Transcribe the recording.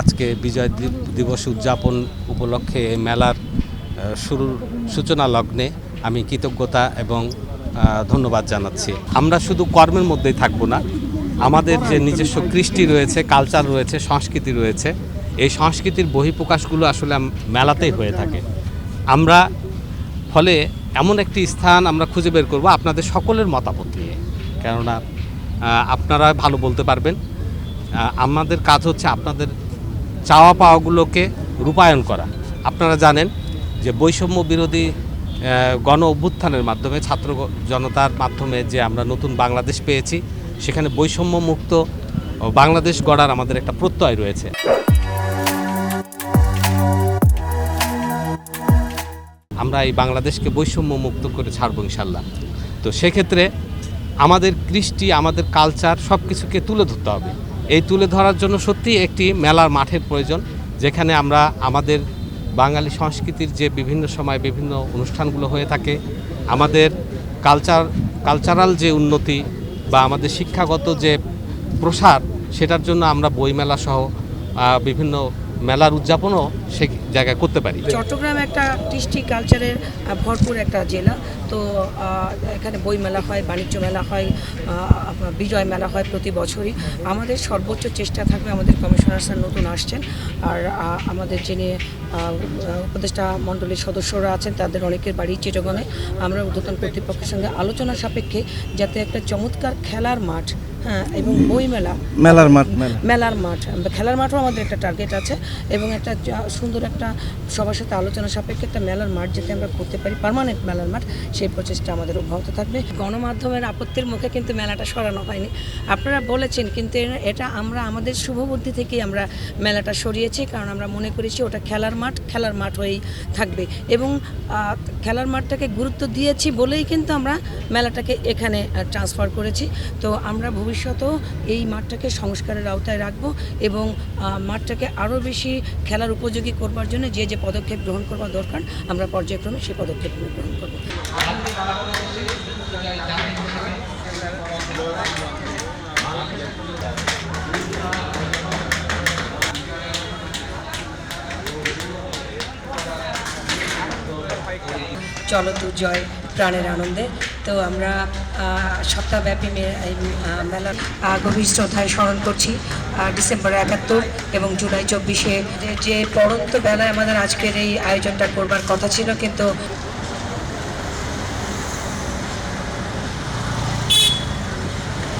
আজকে বিজয় দিবস উদযাপন উপলক্ষে মেলার শুরুর সূচনা লগ্নে আমি কৃতজ্ঞতা এবং ধন্যবাদ জানাচ্ছি। আমরা শুধু কর্মের মধ্যেই থাকব না, আমাদের যে নিজস্ব কৃষ্টি রয়েছে কালচার রয়েছে, সংস্কৃতি রয়েছে এই সংস্কৃতির বহিঃপ্রকাশগুলো আসলে মেলাতেই হয়ে থাকে। আমরা ফলে এমন একটি স্থান আমরা খুঁজে বের করব আপনাদের সকলের মতামত নিয়ে। কেননা আপনারা ভালো বলতে পারবেন। আমাদের কাজ হচ্ছে আপনাদের চাওয়া পাওয়াগুলোকে রূপায়ণ করা। আপনারা জানেন যে বৈষম্য বিরোধী গণ অভ্যুত্থানের মাধ্যমে ছাত্র জনতার মাধ্যমে যে আমরা নতুন বাংলাদেশ পেয়েছি, সেখানে বৈষম্য মুক্ত বাংলাদেশ গড়ার আমাদের একটা প্রত্যয় রয়েছে। আমরা এই বাংলাদেশকে বৈষম্য মুক্ত করে ছাড়ব ইনশাল্লাহ তো সেক্ষেত্রে আমাদের কৃষ্টি, আমাদের কালচার সব কিছুকে তুলে ধরতে হবে। এই তুলে ধরার জন্য সত্যি একটি মেলার মাঠের প্রয়োজন, যেখানে আমরা আমাদের বাঙালি সংস্কৃতির যে বিভিন্ন সময় বিভিন্ন অনুষ্ঠানগুলো হয়ে থাকে, আমাদের কালচার কালচারাল যে উন্নতি বা আমাদের শিক্ষাগত যে প্রসার, সেটার জন্য আমরা বইমেলা সহ বিভিন্ন মেলার উদযাপনও সে জায়গায় করতে পারি। চট্টগ্রাম একটা কৃষ্টি কালচারের ভরপুর একটা জেলা। তো এখানে বই মেলা হয়, বাণিজ্য মেলা হয় বিজয় মেলা হয় প্রতি বছরই। আমাদের সর্বোচ্চ চেষ্টা থাকবে, আমাদের কমিশনার স্যার নতুন আসছেন। আর আমাদের যিনি উপদেষ্টা মণ্ডলীর সদস্যরা আছেন, তাদের অনেকের বাড়ি চিটগণে আমরা উদ্বোধন কর্তৃপক্ষের সঙ্গে আলোচনা সাপেক্ষে যাতে একটা চমৎকার খেলার মাঠ হ্যাঁ এবং বই মেলা। মেলার মাঠ মেলার মাঠ। খেলার মাঠও আমাদের একটা টার্গেট আছে এবং একটা সুন্দর একটা সবার সাথে আলোচনা সাপেক্ষে একটা মেলার মাঠ যাতে আমরা করতে পারি পার্মানেন্ট মেলার মাঠ সেই প্রচেষ্টা আমাদের অব্যাহত থাকবে। গণমাধ্যমের আপত্তির মুখে কিন্তু মেলাটা সরানো হয়নি। আপনারা বলেছেন কিন্তু এটা আমরা আমাদের শুভবুদ্ধি থেকেই আমরা মেলাটা সরিয়েছি কারণ আমরা মনে করেছি ওটা খেলার মাঠ খেলার মাঠ হয়েই থাকবে। এবং খেলার মাঠটাকে গুরুত্ব দিয়েছি বলেই কিন্তু আমরা মেলাটাকে এখানে ট্রান্সফার করেছি। তো আমরা ভবিষ্যতেও এই মাঠটাকে সংস্কারের আওতায় রাখব এবং মাঠটাকে আরও বেশি খেলার উপযোগী করবার জন্য যে যে পদক্ষেপ গ্রহণ করবার দরকার, আমরা পর্যায়ক্রমে সেই পদক্ষেপগুলো গ্রহণ করব। চলো তু জয় প্রাণের আনন্দে তো আমরা সপ্তাহব্যাপী মে- মেলা গভীর শ্রদ্ধায় স্মরণ করছি ডিসেম্বর একাত্তর এবং জুলাই চব্বিশে। যে পরন্ত বেলায় আমাদের আজকের এই আয়োজনটা করবার কথা ছিল, কিন্তু